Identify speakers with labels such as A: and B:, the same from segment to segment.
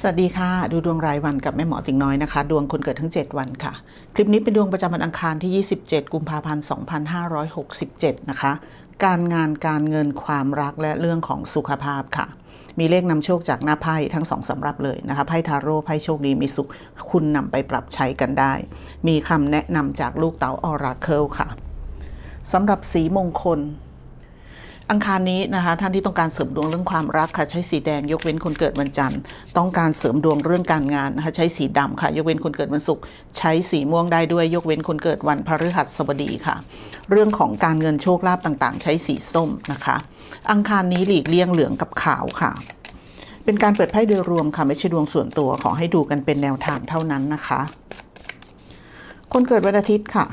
A: สวัสดีค่ะ ดูดวงรายวันกับแม่หมอติ่งน้อยนะคะ ดวงคนเกิดทั้ง 7 วันค่ะ คลิปนี้เป็นดวงประจำวันอังคารที่ 27 กุมภาพันธ์ 2567 นะคะ การงานการเงินความรักและเรื่องของสุขภาพค่ะ มีเลขนำโชคจากหน้าไพ่ทั้งสองสำรับเลยนะคะไพ่ทาโร่ไพ่โชคดีมีสุขคุณนำไปปรับใช้กันได้ มีคำแนะนำจากลูกเต๋าออราเคิลค่ะสำหรับสีมงคล อังคารนี้นะคะท่านที่ต้องการเสริมดวงเรื่องความรักค่ะใช้สีแดงยกเว้นคนเกิดวันจันทร์ ต้องการเสริมดวงเรื่องการงานนะคะใช้สีดำค่ะ ยกเว้นคนเกิดวันศุกร์ใช้สีม่วงได้ด้วย ยกเว้นคนเกิดวันพฤหัสบดีค่ะ เรื่องของการเงินโชคลาภต่างๆ ใช้สีส้มนะคะ อังคารนี้หลีกเลี่ยงเหลืองกับขาวค่ะ เป็นการเปิดไพ่โดยรวมค่ะไม่ใช่ดวงส่วนตัวขอให้ดูกันเป็นแนวทางเท่านั้นนะคะ คนเกิดวันอาทิตย์ค่ะ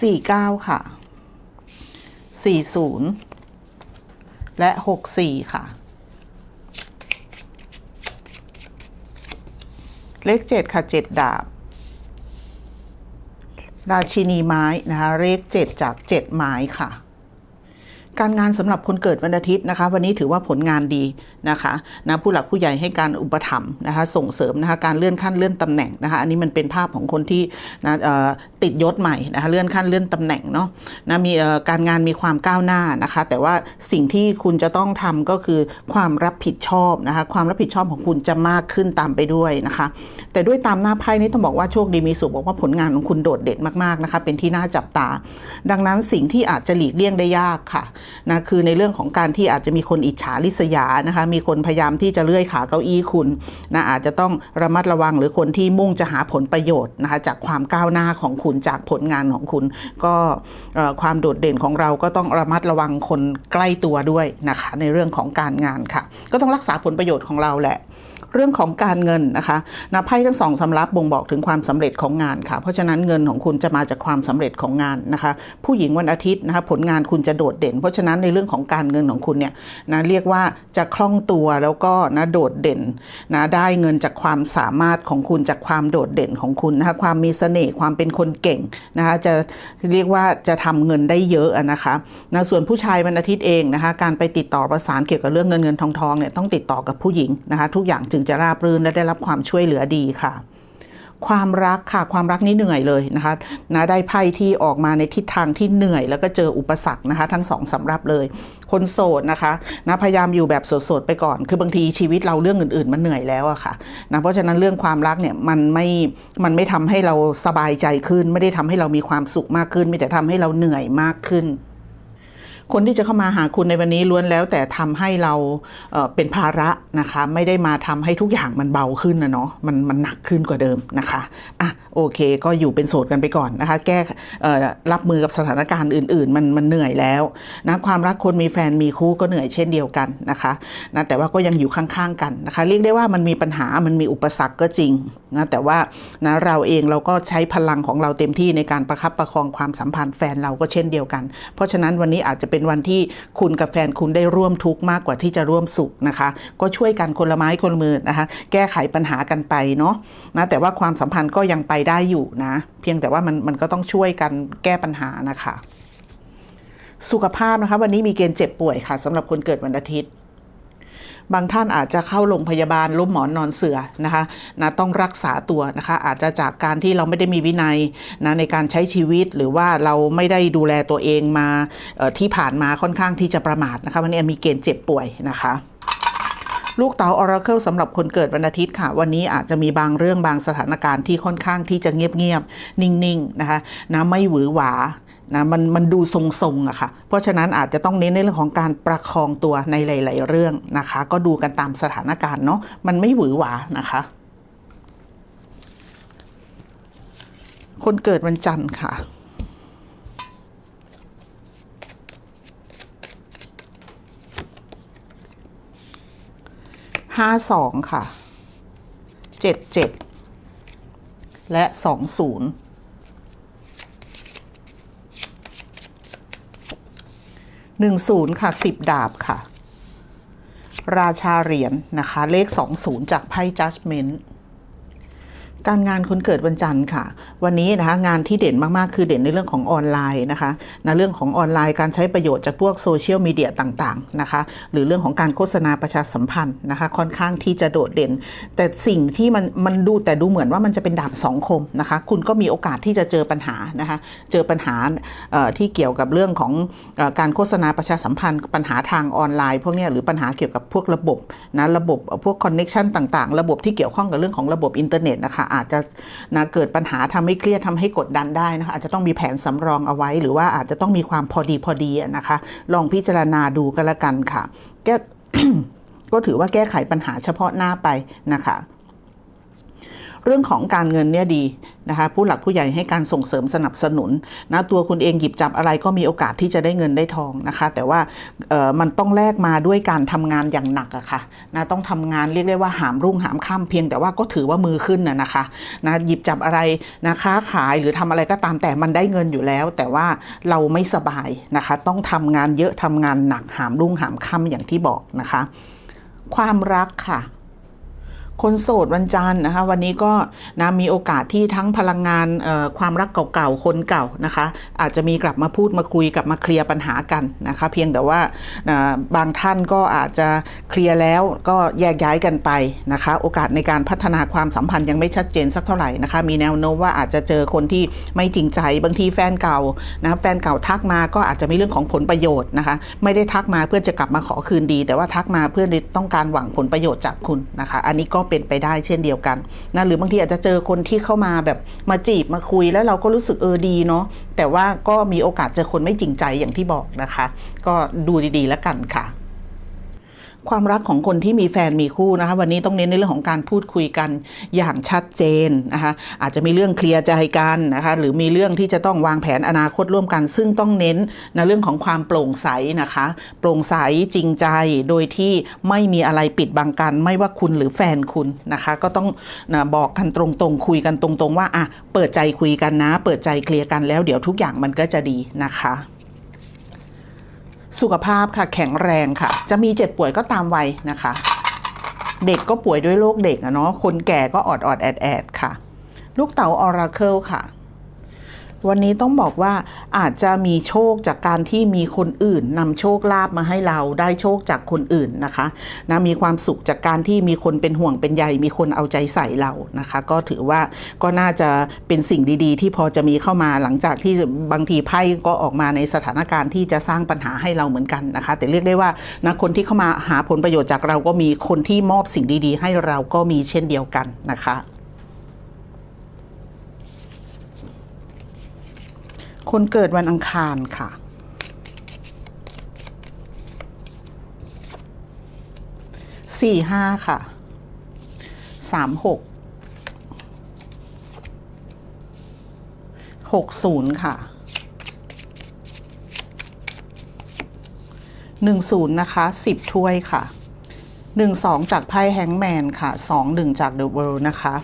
A: สี่เก้าค่ะสี่ศูนย์และหกสี่ค่ะ เลขเจ็ดค่ะเจ็ดดาบ ราชินีไม้นะคะ เลขเจ็ดจากเจ็ดไม้ค่ะ การงานสำหรับคนเกิดวันอาทิตย์นะคะ วันนี้ถือว่าผลงานดีนะคะนะผู้หลักผู้ใหญ่ให้การอุปถัมภ์นะคะส่งเสริมนะคะการเลื่อนขั้นเลื่อนตำแหน่งนะคะอันนี้มันเป็นภาพของคนที่นะติดยศใหม่นะคะเลื่อนขั้นเลื่อนตำแหน่งเนาะนะมีการงานมีความก้าวหน้านะคะ แต่ว่าสิ่งที่คุณจะต้องทำก็คือความรับผิดชอบนะคะความรับผิดชอบของคุณจะมากขึ้นตามไปด้วยนะคะ แต่ด้วยตามหน้าไพ่นี้ต้องบอกว่าโชคดีมีสุขบอกว่าผลงานของคุณโดดเด่นมากๆนะคะเป็นที่น่าจับตา ดังนั้นสิ่งที่อาจจะหลีกเลี่ยงได้ยากค่ะนะคือในเรื่องของการที่อาจจะมีคนอิจฉาริษยานะคะมีคนพยายามที่จะเลื่อยขาเก้าอี้คุณนะอาจจะต้องระมัดระวังหรือคนที่มุ่งจะหาผลประโยชน์นะคะจากความก้าวหน้าของคุณจากผลงานของคุณ ก็ความโดดเด่นของเราก็ต้องระมัดระวังคนใกล้ตัวด้วยนะคะในเรื่องของการงานค่ะ ก็ต้องรักษาผลประโยชน์ของเราแหละ เรื่องของการเงินนะคะนะไพ่ทั้งสองสำรับบ่งบอกถึงความสำเร็จของงานค่ะ เพราะฉะนั้นเงินของคุณจะมาจากความสำเร็จของงานนะคะ ผู้หญิงวันอาทิตย์นะคะผลงานคุณจะโดดเด่น เพราะฉะนั้นในเรื่องของการเงินของคุณเนี่ยนะเรียกว่าจะคล่องตัวแล้วก็นะโดดเด่นนะได้เงินจากความสามารถของคุณจากความโดดเด่นของคุณนะคะความมีเสน่ห์ความเป็นคนเก่งนะคะจะเรียกว่าจะทำเงินได้เยอะอะนะคะนะส่วนผู้ชายวันอาทิตย์เองนะคะการไปติดต่อประสานเกี่ยวกับเรื่องเงินเงินทองทองเนี่ยต้องติดต่อกับผู้หญิงนะคะทุกอย่างจึงจะราบรื่นและได้รับความช่วยเหลือดีค่ะ ความรักค่ะความรักนี่เหนื่อยเลยนะคะนะได้ไพ่ที่ออกมาในทิศทางที่เหนื่อย แล้วก็เจออุปสรรคนะคะ ทั้งสองสำรับเลย คนโสดนะคะนะพยายามอยู่แบบโสดๆไปก่อน คือบางทีชีวิตเราเรื่องอื่น ๆ มันเหนื่อยแล้วอะค่ะนะเพราะฉะนั้นเรื่องความรักเนี่ยมันไม่มันไม่ทำให้เราสบายใจขึ้น ไม่ได้ทำให้เรามีความสุขมากขึ้น มีแต่ทำให้เราเหนื่อยมากขึ้น คนที่จะเข้ามาหาคุณในวันนี้ล้วนแล้วแต่ทำให้เราเป็นภาระนะคะ ไม่ได้มาทำให้ทุกอย่างมันเบาขึ้นนะเนาะมันมันหนักขึ้นกว่าเดิมนะคะอะโอเค ก็อยู่เป็นโสดกันไปก่อนนะคะ แก่รับมือกับสถานการณ์อื่น ๆ มันมันเหนื่อยแล้วนะความรักคนมีแฟนมีคู่ก็เหนื่อยเช่นเดียวกันนะคะนะแต่ว่าก็ยังอยู่ข้างๆกันนะคะ เรียกได้ว่ามันมีปัญหามันมีอุปสรรคก็จริงนะแต่ว่านะเราเองเราก็ใช้พลังของเราเต็มที่ในการประคับประคองความสัมพันธ์แฟนเราก็เช่นเดียวกัน เพราะฉะนั้นวันนี้อาจจะเป็น็นวันที่คุณกับแฟนคุณได้ร่วมทุกข์มากกว่าที่จะร่วมสุขนะคะ ก็ช่วยกันคนละไม้คนละมือนะคะ แก้ไขปัญหากันไปเนาะนะแต่ว่าความสัมพันธ์ก็ยังไปได้อยู่นะ เพียงแต่ว่ามันมันก็ต้องช่วยกันแก้ปัญหานะคะ สุขภาพนะคะ วันนี้มีเกณฑ์เจ็บป่วยค่ะสำหรับคนเกิดวันอาทิตย์ บางท่านอาจจะเข้าโรงพยาบาลล้มหมอนนอนเสือนะคะนะต้องรักษาตัวนะคะอาจจะจากการที่เราไม่ได้มีวินัยนะในการใช้ชีวิตหรือว่าเราไม่ได้ดูแลตัวเองมาที่ผ่านมาค่อนข้างที่จะประมาทนะคะวันนี้มีเกณฑ์เจ็บป่วยนะคะลูกเต๋าออราเคิลสำหรับคนเกิดวันอาทิตย์ค่ะ วันนี้อาจจะมีบางเรื่องบางสถานการณ์ที่ค่อนข้างที่จะเงียบๆ นิ่งๆ นะคะนะไม่หวือหวา นะมันมันดูทรงๆอะค่ะ เพราะฉะนั้นอาจจะต้องเน้นในเรื่องของการประคองตัวในหลาย ๆ เรื่องนะคะ ก็ดูกันตามสถานการณ์เนาะมันไม่หวือหวานะคะ คนเกิดวันจันทร์ค่ะห้าสองค่ะเจ็ดเจ็ดและสองศูนย์ หนึ่งศูนย์ค่ะสิบดาบค่ะ ราชาเหรียญนะคะ เลขสองศูนย์จากไพ่จัสเมนต์การงานคนเกิดวันจันทร์ค่ะ วันนี้นะคะงานที่เด่นมากๆ คือเด่นในเรื่องของออนไลน์นะคะในเรื่องของออนไลน์การใช้ประโยชน์จากพวกโซเชียลมีเดียต่างๆนะคะหรือเรื่องของการโฆษณาประชาสัมพันธ์นะคะค่อนข้างที่จะโดดเด่น แต่สิ่งที่มันมันดูแต่ดูเหมือนว่ามันจะเป็นดาบสองคมนะคะคุณก็มีโอกาสที่จะเจอปัญหานะคะเจอปัญหาที่เกี่ยวกับเรื่องของอการโฆษณาประชาสัมพันธ์ปัญหาทางออนไลน์พวกนี้หรือปัญหาเกี่ยวกับพวกระบบนะระบบพวกคอนเน็ชันต่างๆ ระบบที่เกี่ยวข้องกับเรื่องของระบบอินเทอร์เน็ตนะคะอาจจะนะเกิดปัญหาทำให้เครียดทำให้กดดันได้นะคะอาจจะต้องมีแผนสำรองเอาไว้ หรือว่าอาจจะต้องมีความพอดีพอดีนะคะ ลองพิจารณาดูกันละกันค่ะ แก้ก็ถือว่าแก้ไขปัญหาเฉพาะหน้าไปนะคะ เรื่องของการเงินเนี่ยดีนะคะผู้หลักผู้ใหญ่ให้การส่งเสริมสนับสนุนนะตัวคุณเองหยิบจับอะไรก็มีโอกาสที่จะได้เงินได้ทองนะคะ แต่ว่าเอ่อมันต้องแลกมาด้วยการทำงานอย่างหนักอะค่ะนะต้องทำงานเรียกได้ว่าหามรุ่งหามค่ำเพียงแต่ว่าก็ถือว่ามือขึ้นนะนะคะนะหยิบจับอะไรนะค้าขายหรือทำอะไรก็ตามแต่มันได้เงินอยู่แล้ว แต่ว่าเราไม่สบายนะคะ ต้องทำงานเยอะทำงานหนักหามรุ่งหามค่ำอย่างที่บอกนะคะ ความรักค่ะ คนโสดวันจันทร์นะคะ วันนี้ก็นะมีโอกาสที่ทั้งพลังงานความรักเก่าๆคนเก่านะคะ อาจจะมีกลับมาพูดมาคุยกลับมาเคลียร์ปัญหากันนะคะ เพียงแต่ว่านะบางท่านก็อาจจะเคลียร์แล้วก็แยกย้ายกันไปนะคะ โอกาสในการพัฒนาความสัมพันธ์ยังไม่ชัดเจนสักเท่าไหร่นะคะ มีแนวโน้มว่าอาจจะเจอคนที่ไม่จริงใจบางทีแฟนเก่านะแฟนเก่าทักมาก็อาจจะมีเรื่องของผลประโยชน์นะคะ ไม่ได้ทักมาเพื่อจะกลับมาขอคืนดี แต่ว่าทักมาเพื่อต้องการหวังผลประโยชน์จากคุณนะคะ อันนี้ก็เป็นไปได้เช่นเดียวกันนะหรือบางทีอาจจะเจอคนที่เข้ามาแบบมาจีบมาคุยแล้วเราก็รู้สึกเออดีเนาะแต่ว่าก็มีโอกาสเจอคนไม่จริงใจอย่างที่บอกนะคะ ก็ดูดีๆแล้วกันค่ะ ความรักของคนที่มีแฟนมีคู่นะคะ วันนี้ต้องเน้นในเรื่องของการพูดคุยกันอย่างชัดเจนนะคะอาจจะมีเรื่องเคลียร์ใจกันนะคะหรือมีเรื่องที่จะต้องวางแผนอนาคตร่วมกัน ซึ่งต้องเน้นในเรื่องของความโปร่งใสนะคะ โปร่งใสจริงใจโดยที่ไม่มีอะไรปิดบังกัน ไม่ว่าคุณหรือแฟนคุณนะคะ ก็ต้องนะบอกกันตรงๆ คุยกันตรง ๆ ว่าอะเปิดใจคุยกันนะ เปิดใจเคลียร์กันแล้วเดี๋ยวทุกอย่างมันก็จะดีนะคะ สุขภาพค่ะ แข็งแรงค่ะ จะมีเจ็บป่วยก็ตามวัยนะคะ เด็กก็ป่วยด้วยโรคเด็กอะเนาะคนแก่ก็ออดออดแอดแอดค่ะ ลูกเต๋าออราเคิลค่ะ วันนี้ต้องบอกว่าอาจจะมีโชคจากการที่มีคนอื่นนำโชคลาภมาให้เราได้โชคจากคนอื่นนะคะนะมีความสุขจากการที่มีคนเป็นห่วงเป็นใยมีคนเอาใจใส่เรานะคะ ก็ถือว่าก็น่าจะเป็นสิ่งดีๆ ที่พอจะมีเข้ามาหลังจากที่บางทีไพ่ก็ออกมาในสถานการณ์ที่จะสร้างปัญหาให้เราเหมือนกันนะคะ แต่เรียกได้ว่านะคนที่เข้ามาหาผลประโยชน์จากเราก็มีคนที่มอบสิ่งดีๆ ให้เราก็มีเช่นเดียวกันนะคะ คนเกิดวันอังคารค่ะ สี่ห้าค่ะ สามหก หกศูนย์ค่ะ หนึ่งศูนย์นะคะ สิบถ้วยค่ะหนึ่งสองจากไพ่แฮงแมนค่ะสองหนึ่งจากเดอะเวิลด์นะคะ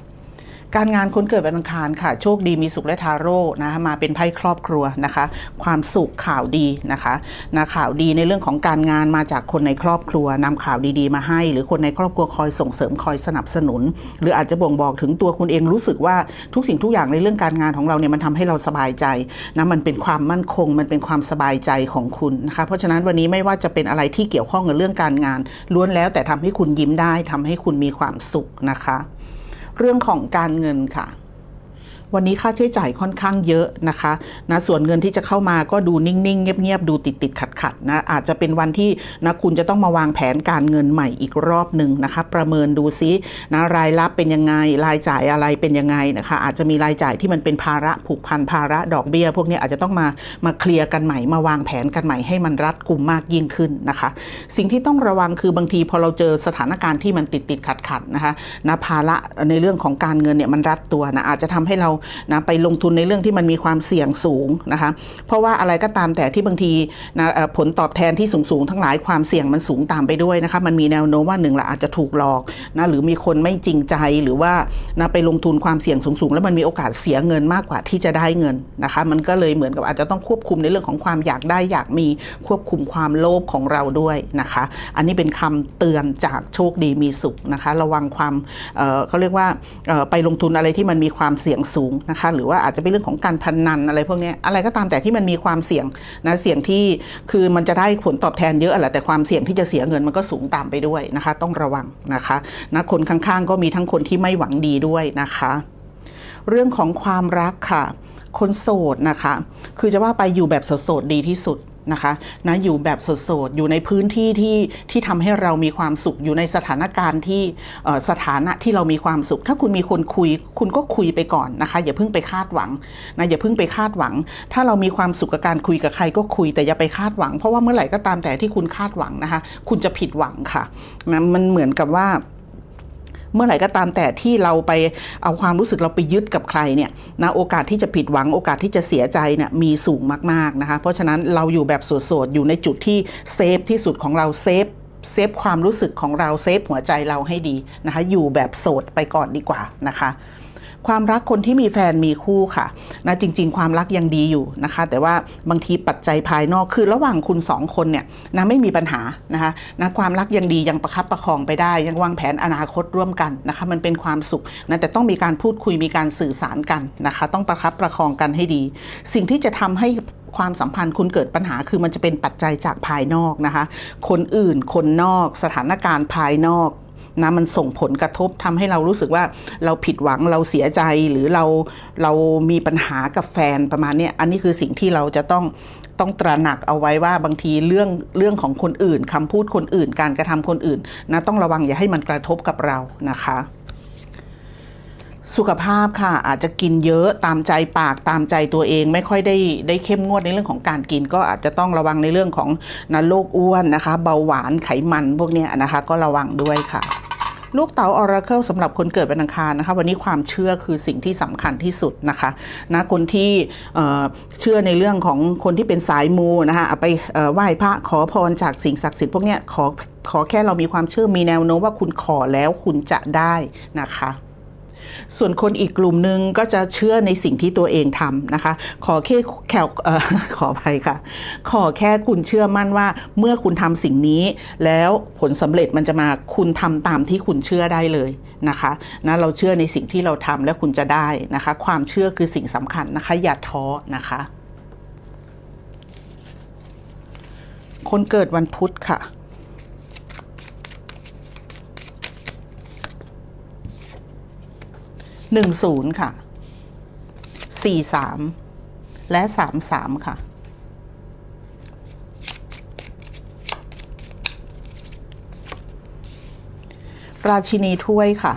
A: การงานคนเกิดวันอังคารค่ะ โชคดีมีสุขและทาโร่นะคะมาเป็นไพ่ครอบครัวนะคะ ความสุขข่าวดีนะคะนะข่าวดีในเรื่องของการงานมาจากคนในครอบครัวนำข่าวดีๆ มาให้ หรือคนในครอบครัวคอยส่งเสริมคอยสนับสนุน หรืออาจจะบ่งบอกถึงตัวคุณเองรู้สึกว่าทุกสิ่งทุกอย่างในเรื่องการงานของเราเนี่ยมันทำให้เราสบายใจนะมันเป็นความมั่นคง มันเป็นความสบายใจของคุณนะคะ เพราะฉะนั้นวันนี้ไม่ว่าจะเป็นอะไรที่เกี่ยวข้องกับเรื่องการงานล้วนแล้วแต่ทำให้คุณยิ้มได้ทำให้คุณมีความสุขนะคะ เรื่องของการเงินค่ะ วันนี้ค่าใช้จ่ายค่อนข้างเยอะนะคะนะส่วนเงินที่จะเข้ามาก็ดูนิ่งๆ เงียบๆ ดูติดๆ ขัดๆนะอาจจะเป็นวันที่นะคุณจะต้องมาวางแผนการเงินใหม่อีกรอบหนึ่งนะคะ ประเมินดูซินะรายรับเป็นยังไง รายจ่ายอะไรเป็นยังไงนะคะ อาจจะมีรายจ่ายที่มันเป็นภาระผูกพันภาระดอกเบี้ย พวกนี้อาจจะต้องมามาเคลียร์กันใหม่ มาวางแผนกันใหม่ให้มันรัดกุมมากยิ่งขึ้นนะคะ สิ่งที่ต้องระวังคือบางทีพอเราเจอสถานการณ์ที่มันติดติดขัดขัดๆนะคะนะภาระในเรื่องของการเงินเนี่ยมันรัดตัวนะอาจจะทำให้เรานะไปลงทุนในเรื่องที่มันมีความเสี่ยงสูงนะคะเพราะว่าอะไรก็ตามแต่ที่บางทีนะผลตอบแทนที่สูงๆทั้งหลายความเสี่ยงมันสูงตามไปด้วยนะคะมันมีแนวโน้มว่าหนึ่งละอาจจะถูกหลอกนะหรือมีคนไม่จริงใจหรือว่านะไปลงทุนความเสี่ยงสูงๆ แล้วมันมีโอกาสเสียเงินมากกว่าที่จะได้เงินนะคะมันก็เลยเหมือนกับอาจจะต้องควบคุมในเรื่องของความอยากได้อยากมีควบคุมความโลภของเราด้วยนะคะ อันนี้เป็นคำเตือนจากโชคดีมีสุขนะคะ ระวังความเเขาเรียกว่าไปลงทุนอะไรที่มันมีความเสี่ยงสูงนะคะหรือว่าอาจจะเป็นเรื่องของการพนันอะไรพวกนี้อะไรก็ตามแต่ที่มันมีความเสี่ยงนะเสี่ยงที่คือมันจะได้ผลตอบแทนเยอะแหละแต่ความเสี่ยงที่จะเสียเงินมันก็สูงตามไปด้วยนะคะ ต้องระวังนะคะนะคนข้างๆ ก็มีทั้งคนที่ไม่หวังดีด้วยนะคะ เรื่องของความรักค่ะ คนโสดนะคะ คือจะว่าไปอยู่แบบโสดๆดีที่สุด นะคะนะอยู่แบบสดๆอยู่ในพื้นที่ที่ที่ทำให้เรามีความสุขอยู่ในสถานการณ์ที่สถานะที่เรามีความสุข ถ้าคุณมีคนคุย คุณก็คุยไปก่อนนะคะอย่าเพิ่งไปคาดหวังนะอย่าเพิ่งไปคาดหวัง ถ้าเรามีความสุขกับการคุยกับใครก็คุยแต่อย่าไปคาดหวัง เพราะว่าเมื่อไหร่ก็ตามแต่ที่คุณคาดหวังนะคะ คุณจะผิดหวังค่ะนะมันเหมือนกับว่า เมื่อไหร่ก็ตามแต่ที่เราไปเอาความรู้สึกเราไปยึดกับใครเนี่ยนะโอกาสที่จะผิดหวังโอกาสที่จะเสียใจเนี่ยมีสูงมากๆนะคะเพราะฉะนั้นเราอยู่แบบโสดๆอยู่ในจุดที่เซฟที่สุดของเราเซฟเซฟความรู้สึกของเราเซฟหัวใจเราให้ดีนะคะอยู่แบบโสดไปก่อนดีกว่านะคะ ความรักคนที่มีแฟนมีคู่ค่ะนะจริง ๆ ความรักยังดีอยู่นะคะ แต่ว่าบางทีปัจจัยภายนอกคือระหว่างคุณสองคนเนี่ยนะไม่มีปัญหานะคะนะความรักยังดียังประคับประคองไปได้ ยังวางแผนอนาคตร่วมกันนะคะ มันเป็นความสุขนะแต่ต้องมีการพูดคุยมีการสื่อสารกันนะคะ ต้องประคับประคองกันให้ดี สิ่งที่จะทำให้ความสัมพันธ์คุณเกิดปัญหาคือมันจะเป็นปัจจัยจากภายนอกนะคะ คนอื่นคนนอกสถานการณ์ภายนอก นะมันส่งผลกระทบทำให้เรารู้สึกว่าเราผิดหวังเราเสียใจหรือเราเรามีปัญหากับแฟนประมาณนี้อันนี้คือสิ่งที่เราจะต้องต้องตระหนักเอาไว้ว่าบางทีเรื่องเรื่องของคนอื่นคำพูดคนอื่น การกระทำคนอื่นนะต้องระวังอย่าให้มันกระทบกับเรานะคะสุขภาพค่ะอาจจะกินเยอะตามใจปากตามใจตัวเอง ไม่ค่อยได้ได้เข้มงวดในเรื่องของการกิน ก็อาจจะต้องระวังในเรื่องของนะโรคอ้วนนะคะ เบาหวานไขมันพวกนี้นะคะ ก็ระวังด้วยค่ะ ลูกเต๋าออราเคิลสำหรับคนเกิดวันอังคารนะคะ วันนี้ความเชื่อคือสิ่งที่สำคัญที่สุดนะคะนะคนที่เชื่อในเรื่องของคนที่เป็นสายมูนะคะไปไหว้พระขอพรจากสิ่งศักดิ์สิทธิ์พวกเนี้ยขอขอแค่เรามีความเชื่อมีแนวโน้มว่าคุณขอแล้วคุณจะได้นะคะ ส่วนคนอีกกลุ่มหนึ่งก็จะเชื่อในสิ่งที่ตัวเองทำนะคะ ขอแค่แค่เอ่อขออภัยค่ะ ขอแค่คุณเชื่อมั่นว่า เมื่อคุณทำสิ่งนี้ แล้วผลสำเร็จมันจะมาคุณทำตามที่คุณเชื่อได้เลยนะคะนะเราเชื่อในสิ่งที่เราทำแล้วคุณจะได้นะคะ ความเชื่อคือสิ่งสำคัญนะคะ อย่าท้อนะคะ คนเกิดวันพุธค่ะ หนึ่งศูนย์ค่ะสี่สามและสามสามค่ะ ราชินีถ้วยค่ะ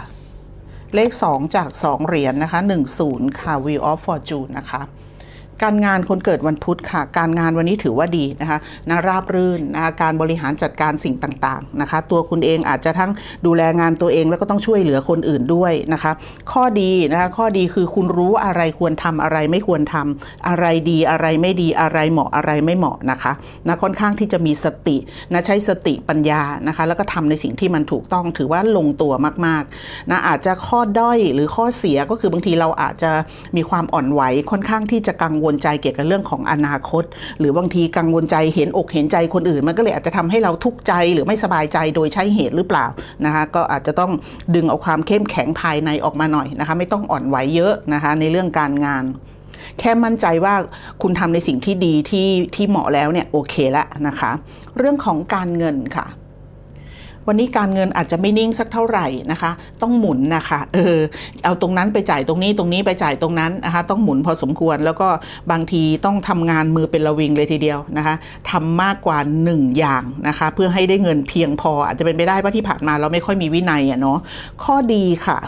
A: เลขสองจากสองเหรียญนะคะหนึ่งศูนย์ค่ะ Wheel of Fortune นะคะ การงานคนเกิดวันพุธค่ะ การงานวันนี้ถือว่าดีนะคะนะราบรื่นนะคะการบริหารจัดการสิ่งต่างๆนะคะ ตัวคุณเองอาจจะทั้งดูแลงานตัวเองแล้วก็ต้องช่วยเหลือคนอื่นด้วยนะคะ ข้อดีนะคะข้อดีคือคุณรู้อะไรควรทำอะไรไม่ควรทำอะไรดีอะไรไม่ดีอะไรเหมาะอะไรไม่เหมาะนะคะนะค่อนข้างที่จะมีสตินะใช้สติปัญญานะคะ แล้วก็ทำในสิ่งที่มันถูกต้องถือว่าลงตัวมากๆนะอาจจะข้อด้อยหรือข้อเสียก็คือบางทีเราอาจจะมีความอ่อนไหวค่อนข้างที่จะกังวลลใจเกี่ยวกับเรื่องของอนาคต หรือบางทีกังวลใจเห็นอกเห็นใจคนอื่น มันก็เลยอาจจะทำให้เราทุกข์ใจหรือไม่สบายใจโดยใช้เหตุหรือเปล่านะคะก็อาจจะต้องดึงเอาความเข้มแข็งภายในออกมาหน่อยนะคะไม่ต้องอ่อนไหวเยอะนะคะในเรื่องการงานแค่มั่นใจว่าคุณทำในสิ่งที่ดีที่ที่เหมาะแล้วเนี่ยโอเคแล้วนะคะ เรื่องของการเงินค่ะ วันนี้การเงินอาจจะไม่นิ่งสักเท่าไหร่นะคะ ต้องหมุนนะคะเออเอาตรงนั้นไปจ่ายตรงนี้ตรงนี้ไปจ่ายตรงนั้นนะคะ ต้องหมุนพอสมควรแล้วก็บางทีต้องทำงานมือเป็นระวิงเลยทีเดียวนะคะทำมากกว่าหนึ่งอย่างนะคะ เพื่อให้ได้เงินเพียงพออาจจะเป็นไปได้ว่าที่ผ่านมาเราไม่ค่อยมีวินัยอะเนาะข้อดีค่ะ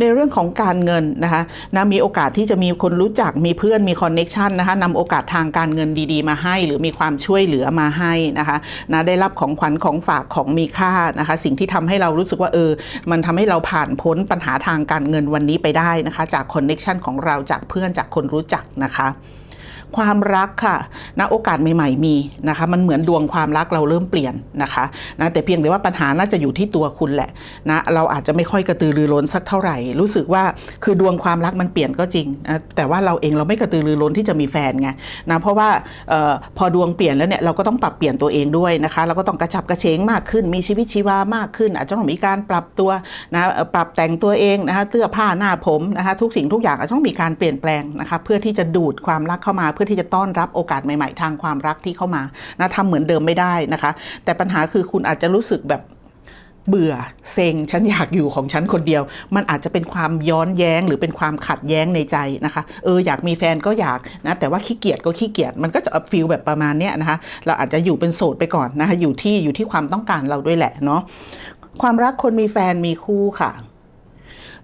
A: ในเรื่องของการเงินนะคะนะมีโอกาสที่จะมีคนรู้จักมีเพื่อนมีคอนเน็ชันนะคะนำโอกาสทางการเงินดีๆ มาให้ หรือมีความช่วยเหลือมาให้นะคะนะได้รับของขวัญของฝากของมีค่านะคะ สิ่งที่ทำให้เรารู้สึกว่าเออ มันทำให้เราผ่านพ้นปัญหาทางการเงินวันนี้ไปได้นะคะ จากคอนเน็ชันของเราจากเพื่อนจากคนรู้จักนะคะ ความรักค่ะนะโอกาสใหม่ ๆ มีนะคะ มันเหมือนดวงความรักเราเริ่มเปลี่ยนนะคะนะแต่เพียงแต่ว่าปัญหาน่าจะอยู่ที่ตัวคุณแหละนะเราอาจจะไม่ค่อยกระตือรือร้นสักเท่าไหร่ รู้สึกว่าคือดวงความรักมันเปลี่ยนก็จริงนะแต่ว่าเราเองเราไม่กระตือรือร้นที่จะมีแฟนไงนะเพราะว่าเออพอดวงเปลี่ยนแล้วเนี่ยเราก็ต้องปรับเปลี่ยนตัวเองด้วยนะคะเราก็ต้องกระฉับกระเฉงมากขึ้น มีชีวิตชีวามากขึ้น อาจจะต้องมีการปรับตัวนะปรับแต่งตัวเองนะคะเสื้อผ้าหน้าผมนะคะทุกสิ่งทุกอย่างอาจจะต้องมีการเปลี่ยนแปลงนะคะเพื่อที่จะดูดความรักเข้ามาพื่อที่จะต้อนรับโอกาสใหม่ ๆ ทางความรักที่เข้ามานะทำเหมือนเดิมไม่ได้นะคะ แต่ปัญหาคือคุณอาจจะรู้สึกแบบเบื่อเซ็งฉันอยากอยู่ของฉันคนเดียว มันอาจจะเป็นความย้อนแย้งหรือเป็นความขัดแย้งในใจนะคะเอออยากมีแฟนก็อยากนะแต่ว่าขี้เกียจก็ขี้เกียจมันก็จะฟีลแบบประมาณเนี้ยนะคะเราอาจจะอยู่เป็นโสดไปก่อนนะคะอยู่ที่อยู่ที่ความต้องการเราด้วยแหละเนาะความรักคนมีแฟนมีคู่ค่ะ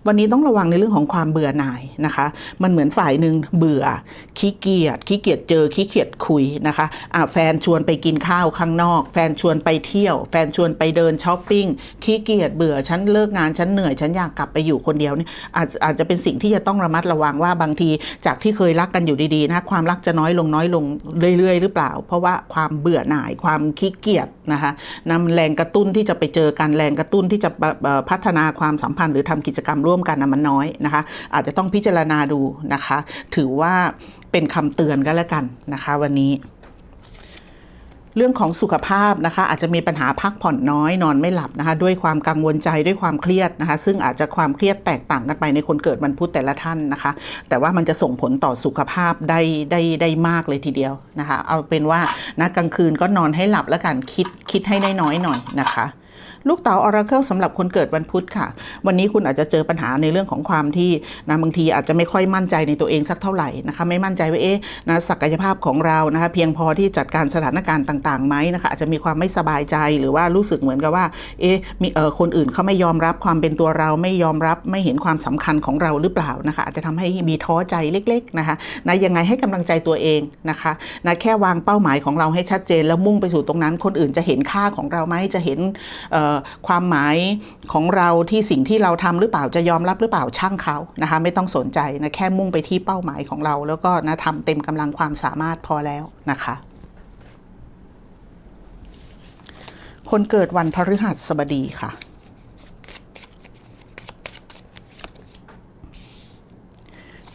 A: วันนี้ต้องระวังในเรื่องของความเบื่อหน่ายนะคะ มันเหมือนฝ่ายหนึ่งเบื่อขี้เกียจขี้เกียจเจอขี้เกียจคุยนะคะอะแฟนชวนไปกินข้าวข้างนอก แฟนชวนไปเที่ยว แฟนชวนไปเดินช้อปปิ้งขี้เกียจเบื่อฉันเลิกงานฉันเหนื่อยฉันอยากกลับไปอยู่คนเดียวนี่อาจอาจจะเป็นสิ่งที่จะต้องระมัดระวังว่าบางทีจากที่เคยรักกันอยู่ดีๆนะความรักจะน้อยลงน้อยลงเรื่อยๆ หรือเปล่า เพราะว่าความเบื่อหน่ายความขี้เกียจนะคะนำแรงกระตุ้นที่จะไปเจอกันแรงกระตุ้นที่จะพัฒนาความสัมพันธ์หรือทำกิจกรรมร่วมกันมันน้อยนะคะ อาจจะต้องพิจารณาดูนะคะ ถือว่าเป็นคำเตือนก็แล้วกันนะคะ วันนี้เรื่องของสุขภาพนะคะ อาจจะมีปัญหาพักผ่อนน้อยนอนไม่หลับนะคะ ด้วยความกังวลใจด้วยความเครียดนะคะ ซึ่งอาจจะความเครียดแตกต่างกันไปในคนเกิดวันพุธแต่ละท่านนะคะ แต่ว่ามันจะส่งผลต่อสุขภาพได้ได้ได้มากเลยทีเดียวนะคะ เอาเป็นว่านะกลางคืนก็นอนให้หลับแล้วกันคิดคิดให้ได้น้อยหน่อยนะคะ ลูกเต๋าออราเคิลสำหรับคนเกิดวันพุธค่ะ วันนี้คุณอาจจะเจอปัญหาในเรื่องของความที่นะบางทีอาจจะไม่ค่อยมั่นใจในตัวเองสักเท่าไหร่นะคะไม่มั่นใจว่าเอ๊ะนะศักยภาพของเรานะคะเพียงพอที่จัดการสถานการณ์ต่างๆไหมนะคะอาจจะมีความไม่สบายใจหรือว่ารู้สึกเหมือนกับว่าเอ๊ะมีเออคนอื่นเขาไม่ยอมรับความเป็นตัวเราไม่ยอมรับไม่เห็นความสำคัญของเราหรือเปล่านะคะอาจจะทำให้มีท้อใจเล็กๆนะคะนะยังไงให้กำลังใจตัวเองนะคะนะแค่วางเป้าหมายของเราให้ชัดเจนแล้วมุ่งไปสู่ตรงนั้น คนอื่นจะเห็นค่าของเราไหมจะเห็นเอ่อความหมายของเราที่สิ่งที่เราทำหรือเปล่าจะยอมรับหรือเปล่าช่างเขานะคะไม่ต้องสนใจนะแค่มุ่งไปที่เป้าหมายของเรา แล้วก็นะทำเต็มกำลังความสามารถพอแล้วนะคะ คนเกิดวันพฤหัสบดีค่ะ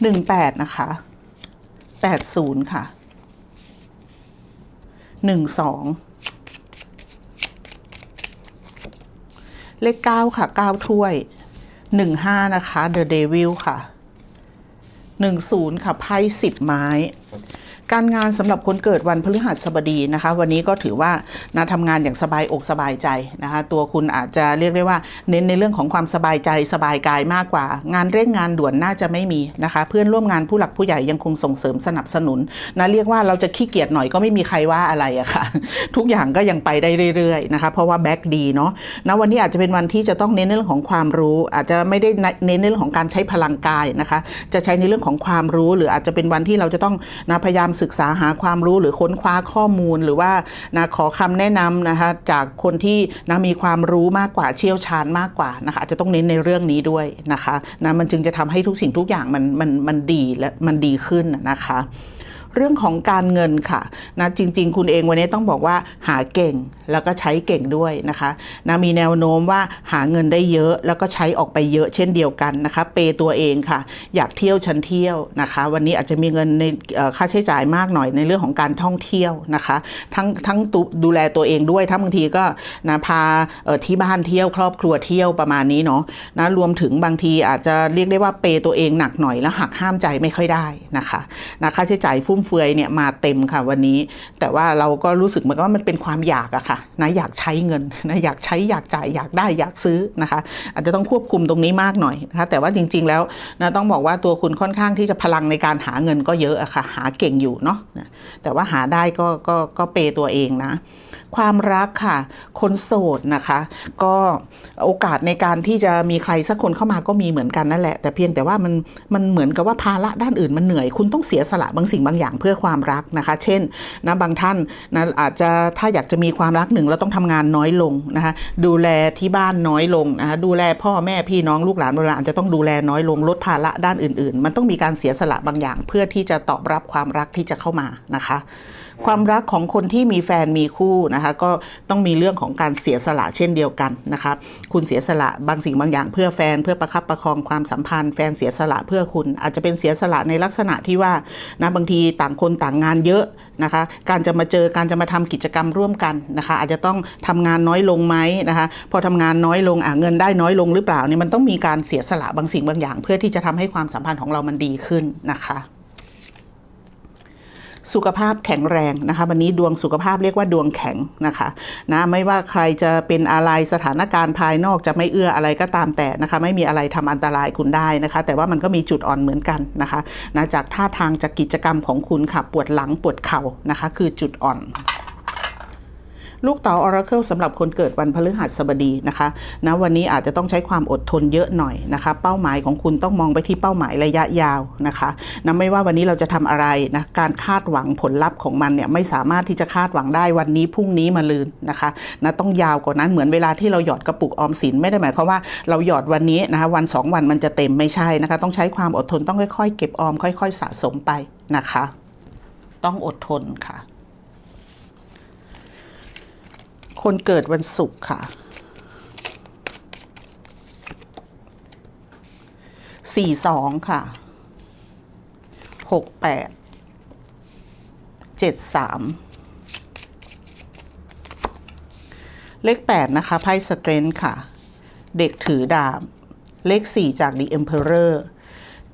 A: หนึ่งแปดนะคะแปดศูนย์ค่ะหนึ่งสอง เลขเก้าค่ะเก้าถ้วยหนึ่งห้านะคะ The Devil ค่ะหนึ่งศูนย์ค่ะไพ่สิบไม้ การงานสำหรับคนเกิดวันพฤหัสบดีนะคะ วันนี้ก็ถือว่านะทำงานอย่างสบายอกสบายใจนะคะ ตัวคุณอาจจะเรียกได้ว่า เน้นในเรื่องของความสบายใจสบายกายมากกว่า งานเร่งงานด่วนน่าจะไม่มีนะคะ เพื่อนร่วมงานผู้หลักผู้ใหญ่ยังคงส่งเสริมสนับสนุนนะเรียกว่าเราจะขี้เกียจหน่อยก็ไม่มีใครว่าอะไรอะค่ะ ทุกอย่างก็ยังไปได้เรื่อยๆนะคะ เพราะว่าแบ็กดีเนาะนะวันนี้อาจจะเป็นวันที่จะต้องเน้นในเรื่องของความรู้ อาจจะไม่ได้เน้นในเรื่องของการใช้พลังกายนะคะ จะใช้ในเรื่องของความรู้หรืออาจจะเป็นวันที่เราจะต้องนะพยายามศึกษาหาความรู้หรือค้นคว้าข้อมูลหรือว่านะขอคำแนะนำนะคะจากคนที่นะมีความรู้มากกว่าเชี่ยวชาญมากกว่านะคะอาจจะต้องเน้นในเรื่องนี้ด้วยนะคะนะมันจึงจะทำให้ทุกสิ่งทุกอย่างมันมันมันดีและมันดีขึ้นนะคะ เรื่องของการเงินค่ะนะจริง ๆ คุณเองวันนี้ต้องบอกว่าหาเก่งแล้วก็ใช้เก่งด้วยนะคะนะมีแนวโน้มว่าหาเงินได้เยอะ แล้วก็ใช้ออกไปเยอะเช่นเดียวกันนะคะเปย์ตัวเองค่ะ อยากเที่ยวชั้นเที่ยวนะคะ วันนี้อาจจะมีเงินในค่าใช้จ่ายมากหน่อยในเรื่องของการท่องเที่ยวนะคะ ทั้งทั้งดูแลตัวเองด้วยทั้งบางทีก็นะพาที่บ้านเที่ยวครอบครัวเที่ยวประมาณนี้เนาะนะรวมถึงบางทีอาจจะเรียกได้ว่าเปย์ตัวเองหนักหน่อยแล้วหักห้ามใจไม่ค่อยได้นะคะนะค่าใช้จ่ายฟุ่มเฟือยเนี่ยมาเต็มค่ะวันนี้ แต่ว่าเราก็รู้สึกเหมือนกับว่ามันเป็นความอยากอะค่ะนะอยากใช้เงินนะอยากใช้อยากจ่ายอยากได้อยากซื้อนะคะ อาจจะต้องควบคุมตรงนี้มากหน่อยนะคะแต่ว่าจริง ๆ แล้วนะต้องบอกว่าตัวคุณค่อนข้างที่จะพลังในการหาเงินก็เยอะอะค่ะ หาเก่งอยู่เนาะแต่ว่าหาได้ก็ก็ก็เปย์ตัวเองนะความรักค่ะ คนโสดนะคะ ก็โอกาสในการที่จะมีใครสักคนเข้ามาก็มีเหมือนกันนั่นแหละ แต่เพียงแต่ว่ามันมันเหมือนกับว่าภาระด้านอื่นมันเหนื่อย คุณต้องเสียสละบางสิ่งบางอย่างเพื่อความรักนะคะ เช่นนะบางท่านนะอาจจะถ้าอยากจะมีความรักหนึ่งเราต้องทำงานน้อยลงนะคะดูแลที่บ้านน้อยลงนะคะดูแลพ่อแม่พี่น้องลูกหลานโบราอาจจะต้องดูแลน้อยลงลดภาระด้านอื่น ๆ มันต้องมีการเสียสละบางอย่าง เพื่อที่จะตอบรับความรักที่จะเข้ามานะคะ ความรักของคนที่มีแฟนมีคู่นะคะ ก็ต้องมีเรื่องของการเสียสละเช่นเดียวกันนะคะคุณเสียสละบางสิ่งบางอย่างเพื่อแฟนเพื่อประคับประคองความสัมพันธ์แฟนเสียสละเพื่อคุณ อาจจะเป็นเสียสละในลักษณะที่ว่านะบางทีต่างคนต่างงานเยอะนะคะ การจะมาเจอการจะมาทำกิจกรรมร่วมกันนะคะ อาจจะต้องทำงานน้อยลงไหมนะคะ พอทำงานน้อยลงอะเงินได้น้อยลงหรือเปล่าเนี่ยมันต้องมีการเสียสละบางสิ่งบางอย่าง เพื่อที่จะทำให้ความสัมพันธ์ของเรามันดีขึ้นนะคะ สุขภาพแข็งแรงนะคะวันนี้ดวงสุขภาพเรียกว่าดวงแข็งนะคะนะไม่ว่าใครจะเป็นอะไรสถานการณ์ภายนอกจะไม่เอื้ออะไรก็ตามแต่นะคะไม่มีอะไรทำอันตรายคุณได้นะคะ แต่ว่ามันก็มีจุดอ่อนเหมือนกันนะคะนะจากท่าทางจากกิจกรรมของคุณค่ะปวดหลังปวดเข่านะคะ คือจุดอ่อน ลูกเต๋าออราเคิลสำหรับคนเกิดวันพฤหัสบดีนะคะนะวันนี้อาจจะต้องใช้ความอดทนเยอะหน่อยนะคะ เป้าหมายของคุณต้องมองไปที่เป้าหมายระยะยาวนะคะนะไม่ว่าวันนี้เราจะทำอะไรนะการคาดหวังผลลัพธ์ของมันเนี่ยไม่สามารถที่จะคาดหวังได้วันนี้พรุ่งนี้มาลืนนะคะนะต้องยาวกว่านั้นเหมือนเวลาที่เราหยอดกระปุกออมสินไม่ได้หมายความว่าเราหยอดวันนี้นะคะวันสองวันมันจะเต็มไม่ใช่นะคะ ต้องใช้ความอดทนต้องค่อยๆ เก็บออมค่อย ๆ สะสมไปนะคะ ต้องอดทนค่ะ คนเกิดวันศุกร์ค่ะ สี่สองค่ะ หกแปด เจ็ดสาม เลขแปดนะคะไพ่สเตรนค่ะ เด็กถือดาบ เลขสี่จาก The Emperor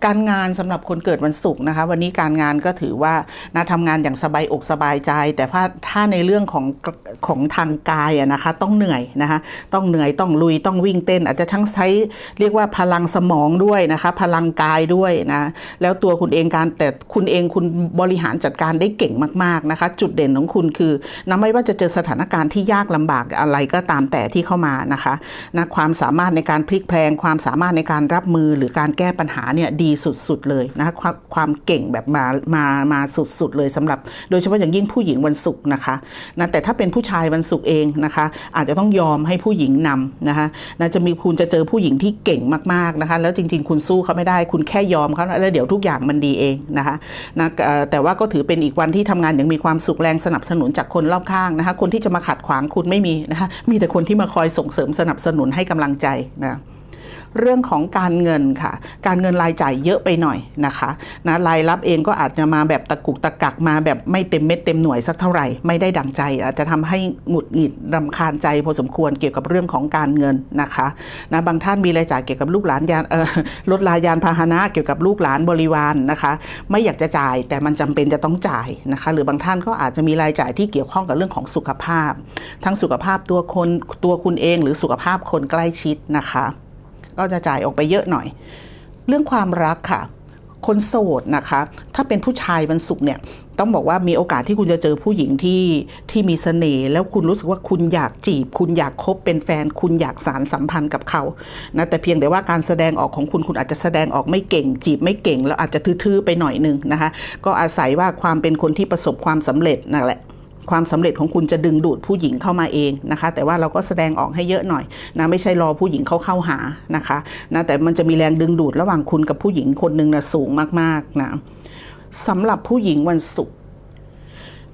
A: การงานสำหรับคนเกิดวันศุกร์นะคะ วันนี้การงานก็ถือว่านะทำงานอย่างสบายอกสบายใจ แต่ถ้าถ้าในเรื่องของของทางกายอะนะคะต้องเหนื่อยนะคะต้องเหนื่อยต้องลุยต้องวิ่งเต้น อาจจะทั้งใช้เรียกว่าพลังสมองด้วยนะคะ พลังกายด้วยนะแล้วตัวคุณเองการแต่คุณเองคุณบริหารจัดการได้เก่งมากๆนะคะ จุดเด่นของคุณคือนะไม่ว่าจะเจอสถานการณ์ที่ยากลำบากอะไรก็ตามแต่ที่เข้ามานะคะนะความสามารถในการพลิกแพลงความสามารถในการรับมือหรือการแก้ปัญหาเนี่ยดีสุดๆเลยนะคะความความเก่งแบบมามามาสุดๆเลยสำหรับ โดยเฉพาะอย่างยิ่งผู้หญิงวันศุกร์นะคะนะแต่ถ้าเป็นผู้ชายวันศุกร์เองนะคะ อาจจะต้องยอมให้ผู้หญิงนำนะคะนะจะมีคุณจะเจอผู้หญิงที่เก่งมากๆนะคะ แล้วจริง ๆ คุณสู้เขาไม่ได้ คุณแค่ยอมเขาแล้วเดี๋ยวทุกอย่างมันดีเองนะคะนะแต่ว่าก็ถือเป็นอีกวันที่ทำงานอย่างมีความสุขแรงสนับสนุนจากคนรอบข้างนะคะ คนที่จะมาขัดขวางคุณไม่มีนะคะมีแต่คนที่มาคอยส่งเสริมสนับสนุนให้กำลังใจนะ เรื่องของการเงินค่ะ การเงินรายจ่ายเยอะไปหน่อยนะคะนะรายรับเองก็อาจจะมาแบบตะกุกตะกักมาแบบไม่เต็มเม็ดเต็มหน่วยสักเท่าไหร่ไม่ได้ดังใจ อาจจะทำให้หงุดหงิดรำคาญใจ พอสมควรเกี่ยวกับเรื่องของการเงินนะคะนะบางท่านมีรายจ่ายเกี่ยวกับลูกหลานยานเออรถลายานพาหนะเกี่ยวกับลูกหลานบริวารนนะคะ ไม่อยากจะจ่ายแต่มันจำเป็นจะต้องจ่ายนะคะ หรือบางท่านก็อาจจะมีรายจ่ายที่เกี่ยวข้องกับเรื่องของสุขภาพ ทั้งสุขภาพตัวคนตัวคุณเอง หรือสุขภาพคนใกล้ชิดนะคะ ก็จะจ่ายออกไปเยอะหน่อย เรื่องความรักค่ะ คนโสดนะคะ ถ้าเป็นผู้ชายวันศุกร์เนี่ยต้องบอกว่ามีโอกาสที่คุณจะเจอผู้หญิงที่ที่มีเสน่ห์แล้วคุณรู้สึกว่าคุณอยากจีบ คุณอยากคบเป็นแฟน คุณอยากสารสัมพันธ์กับเขานะแต่เพียงแต่ว่าการแสดงออกของคุณคุณอาจจะแสดงออกไม่เก่ง จีบไม่เก่ง แล้วอาจจะทื่อๆไปหน่อยนึงนะคะ ก็อาศัยว่าความเป็นคนที่ประสบความสำเร็จนั่นแหละ ความสำเร็จของคุณจะดึงดูดผู้หญิงเข้ามาเองนะคะ แต่ว่าเราก็แสดงออกให้เยอะหน่อยนะไม่ใช่รอผู้หญิงเข้าเข้าหานะคะนะแต่มันจะมีแรงดึงดูดระหว่างคุณกับผู้หญิงคนหนึ่งนะสูงมากๆนะสำหรับผู้หญิงวันศุกร์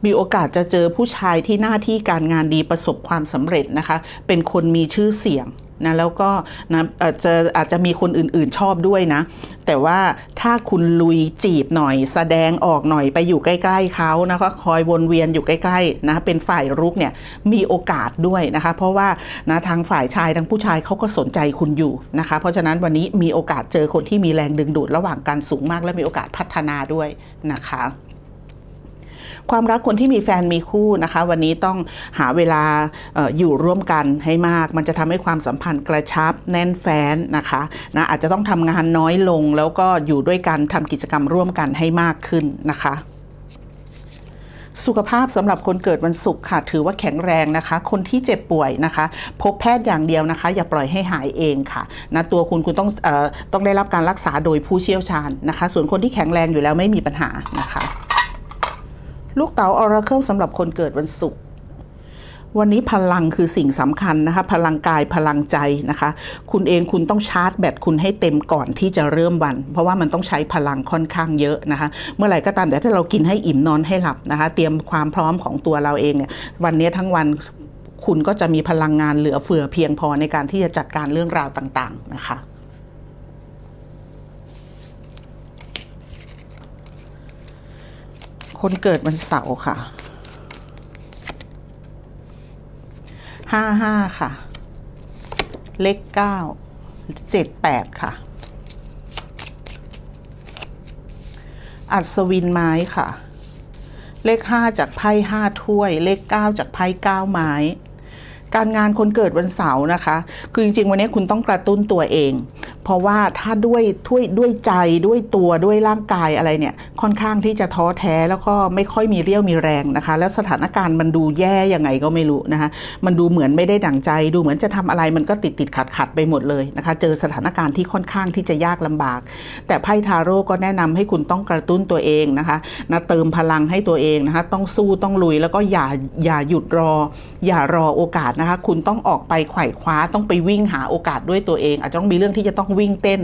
A: มีโอกาสจะเจอผู้ชายที่หน้าที่การงานดีประสบความสำเร็จนะคะ เป็นคนมีชื่อเสียง นะแล้วก็นะอาจจะอาจจะมีคนอื่นๆชอบด้วยนะ แต่ว่าถ้าคุณลุยจีบหน่อย แสดงออกหน่อยไปอยู่ใกล้ ๆเขานะคะคอยวนเวียนอยู่ใกล้ๆนะเป็นฝ่ายรุกเนี่ยมีโอกาสด้วยนะคะ เพราะว่านะทางฝ่ายชายทางผู้ชายเขาก็สนใจคุณอยู่นะคะ เพราะฉะนั้นวันนี้มีโอกาสเจอคนที่มีแรงดึงดูดระหว่างกันสูงมากและมีโอกาสพัฒนาด้วยนะคะ ความรักคนที่มีแฟนมีคู่นะคะ วันนี้ต้องหาเวลาอออยู่ร่วมกันให้มาก มันจะทำให้ความสัมพันธ์กระชับแน่นแฟ้นนะคะนะอาจจะต้องทำงานน้อยลงแล้วก็อยู่ด้วยกันทำกิจกรรมร่วมกันให้มากขึ้นนะคะสุขภาพสำหรับคนเกิดวันศุกร์ค่ะ ถือว่าแข็งแรงนะคะ คนที่เจ็บป่วยนะคะ พบแพทย์อย่างเดียวนะคะ อย่าปล่อยให้หายเองค่ะนะตัวคุณคุณต้องออต้องได้รับการรักษาโดยผู้เชี่ยวชาญนะคะ ส่วนคนที่แข็งแรงอยู่แล้วไม่มีปัญหานะคะ ลูกเต๋าออราเคิลสำหรับคนเกิดวันศุกร์วันนี้พลังคือสิ่งสำคัญนะคะ พลังกายพลังใจนะคะ คุณเองคุณต้องชาร์จแบตคุณให้เต็มก่อนที่จะเริ่มวัน เพราะว่ามันต้องใช้พลังค่อนข้างเยอะนะคะ เมื่อไหร่ก็ตามแต่ถ้าเรากินให้อิ่มนอนให้หลับนะคะ เตรียมความพร้อมของตัวเราเองเนี่ยวันนี้ทั้งวันคุณก็จะมีพลังงานเหลือเฟือเพียงพอในการที่จะจัดการเรื่องราวต่าง ๆ นะคะ คนเกิดวันเสาร์ค่ะห้าห้าค่ะ เลขเก้าเจ็ดแปดค่ะ อัศวินไม้ค่ะ เลขห้าจากไพ่ห้าถ้วย เลขเก้าจากไพ่เก้าไม้การงานคนเกิดวันเสาร์นะคะ คือจริงๆ วันนี้คุณต้องกระตุ้นตัวเอง เพราะว่าถ้าด้วยถ้วยด้วยใจด้วยตัวด้วยร่างกายอะไรเนี่ย ค่อนข้างที่จะท้อแท้แล้วก็ไม่ค่อยมีเรี่ยวมีแรงนะคะ แล้วสถานการณ์มันดูแย่ยังไงก็ไม่รู้นะคะ มันดูเหมือนไม่ได้ดั่งใจ ดูเหมือนจะทำอะไรมันก็ติดติดขัดขัดไปหมดเลยนะคะ เจอสถานการณ์ที่ค่อนข้างที่จะยากลำบาก แต่ไพ่ทาโร่ก็แนะนำให้คุณต้องกระตุ้นตัวเองนะคะนะเติมพลังให้ตัวเองนะคะ ต้องสู้ต้องลุยแล้วก็อย่าอย่าหยุดรอ อย่ารอโอกาสนะคะ คุณต้องออกไปไขว่คว้าต้องไปวิ่งหาโอกาสด้วยตัวเอง อาจจะต้องมีเรื่องที่จะต้องวิ่งเต้น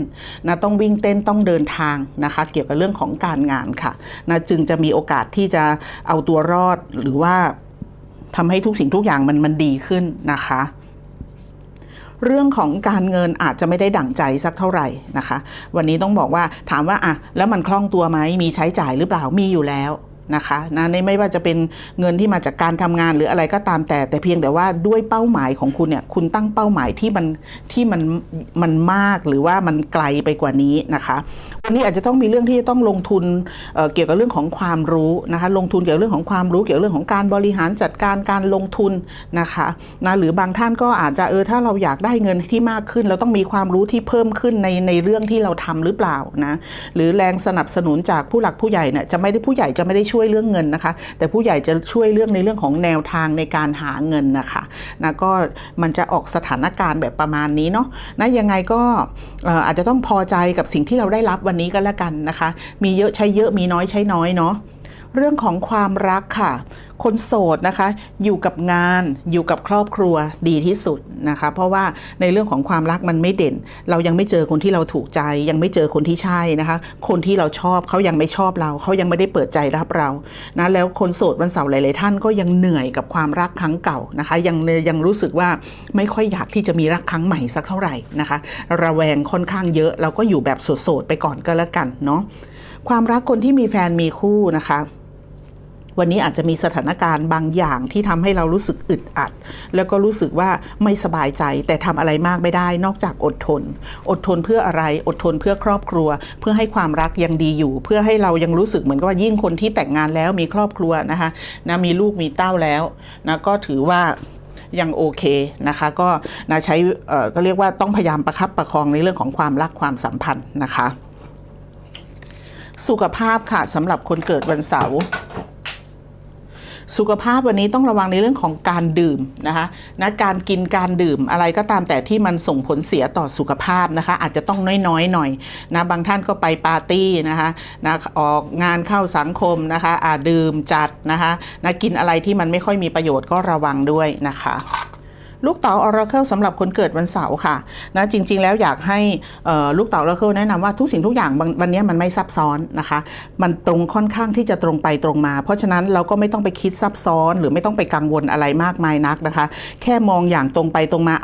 A: นะต้องวิ่งเต้นต้องเดินทางนะคะเกี่ยวกับเรื่องของการงานค่ะนะจึงจะมีโอกาสที่จะเอาตัวรอดหรือว่าทำให้ทุกสิ่งทุกอย่างมันมันดีขึ้นนะคะเรื่องของการเงินอาจจะไม่ได้ดั่งใจสักเท่าไหร่นะคะ วันนี้ต้องบอกว่าถามว่าอะแล้วมันคล่องตัวไหมมีใช้จ่ายหรือเปล่ามีอยู่แล้ว นะคะนะในไม่ว่าจะเป็นเงินที่มาจากการทำงานหรืออะไรก็ตามแต่ แต่เพียงแต่ว่าด้วยเป้าหมายของคุณเนี่ยคุณตั้งเป้าหมายที่มันที่มันมันมากหรือว่ามันไกลไปกว่านี้นะคะ นนี้อาจจะต้องมีเรื่องที่จะต้องลงทุนเเกี่ยวกับเรื่องของความรู้นะคะลงทุนเกี่ยวกับเรื่องของความรู้เกี่ยวกับเรื่องของการบริหารจัดการการลงทุนนะคะนะหรือบางท่านก็อาจจะเออถ้าเราอยากได้เงินที่มากขึ้น เราต้องมีความรู้ที่เพิ่มขึ้นในในเรื่องที่เราทำหรือเปล่านะหรือแรงสนับสนุนจากผู้หลักผู้ใหญ่เนี่ยจะไม่ได้ผู้ใหญ่จะไม่ได้ช่วยเรื่องเงินนะคะ แต่ผู้ใหญ่จะช่วยเรื่องในเรื่องของแนวทางในการหาเงินนะคะนะก็มันจะออกสถานการณ์แบบประมาณนี้เนาะนะยังไงก็เอ่ออาจจะต้องพอใจกับสิ่งที่เราได้รับวันนี้ก็แล้วกันนะคะ มีเยอะใช้เยอะมีน้อยใช้น้อยเนาะเรื่องของความรักค่ะ คนโสดนะคะอยู่กับงานอยู่กับครอบครัวดีที่สุดนะคะ เพราะว่าในเรื่องของความรักมันไม่เด่น เรายังไม่เจอคนที่เราถูกใจ ยังไม่เจอคนที่ใช่นะคะ คนที่เราชอบเขายังไม่ชอบเราเขายังไม่ได้เปิดใจรับเรานะแล้วคนโสดวันเสาร์หลาย ๆ ท่านก็ยังเหนื่อยกับความรักครั้งเก่านะคะยังยังรู้สึกว่าไม่ค่อยอยากที่จะมีรักครั้งใหม่สักเท่าไหร่นะคะ ระแวงค่อนข้างเยอะเราก็อยู่แบบโสด ๆ ไปก่อนก็แล้วกันเนาะความรักคนที่มีแฟนมีคู่นะคะ วันนี้อาจจะมีสถานการณ์บางอย่างที่ทำให้เรารู้สึกอึดอัด แล้วก็รู้สึกว่าไม่สบายใจ แต่ทำอะไรมากไม่ได้ นอกจากอดทน อดทนเพื่ออะไร อดทนเพื่อครอบครัว เพื่อให้ความรักยังดีอยู่ เพื่อให้เรายังรู้สึกเหมือนกับว่ายิ่งคนที่แต่งงานแล้วมีครอบครัวนะคะนะมีลูกมีเต้าแล้วนะก็ถือว่ายังโอเคนะคะ ก็นะใช้ก็เรียกว่าต้องพยายามประคับประคองในเรื่องของความรักความสัมพันธ์นะคะ สุขภาพค่ะสำหรับคนเกิดวันเสาร์ สุขภาพวันนี้ต้องระวังในเรื่องของการดื่มนะคะนะการกินการดื่มอะไรก็ตามแต่ที่มันส่งผลเสียต่อสุขภาพนะคะ อาจจะต้องน้อยๆหน่อยนะบางท่านก็ไปปาร์ตี้นะคะนะออกงานเข้าสังคมนะคะอาดื่มจัดนะคะนะกินอะไรที่มันไม่ค่อยมีประโยชน์ก็ระวังด้วยนะคะ ลูกเต๋าออราเคิลสำหรับคนเกิดวันเสาร์ค่ะนะจริง ๆ แล้วอยากให้ลูกเต๋าออราเคิลแนะนำว่าทุกสิ่งทุกอย่างวันนี้มันไม่ซับซ้อนนะคะ มันตรงค่อนข้างที่จะตรงไปตรงมา เพราะฉะนั้นเราก็ไม่ต้องไปคิดซับซ้อน หรือไม่ต้องไปกังวลอะไรมากมายนักนะคะ แค่มองอย่างตรงไปตรงมา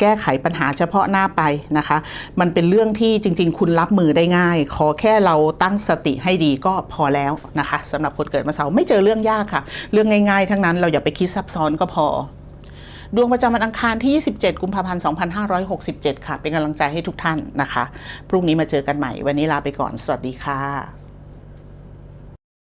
A: แก้ไขปัญหาเฉพาะหน้าไปนะคะ มันเป็นเรื่องที่จริง ๆ คุณรับมือได้ง่าย ขอแค่เราตั้งสติให้ดีก็พอแล้วนะคะสำหรับคนเกิดวันเสาร์ไม่เจอเรื่องยากค่ะ เรื่องง่าย ๆ ทั้งนั้นเราอย่าไปคิดซับซ้อนก็พอ ดวงประจำวันอังคารที่ 27 กุมภาพันธ์ 2567 ค่ะ เป็นกำลังใจให้ทุกท่านนะคะ พรุ่งนี้มาเจอกันใหม่ วันนี้ลาไปก่อน สวัสดีค่ะ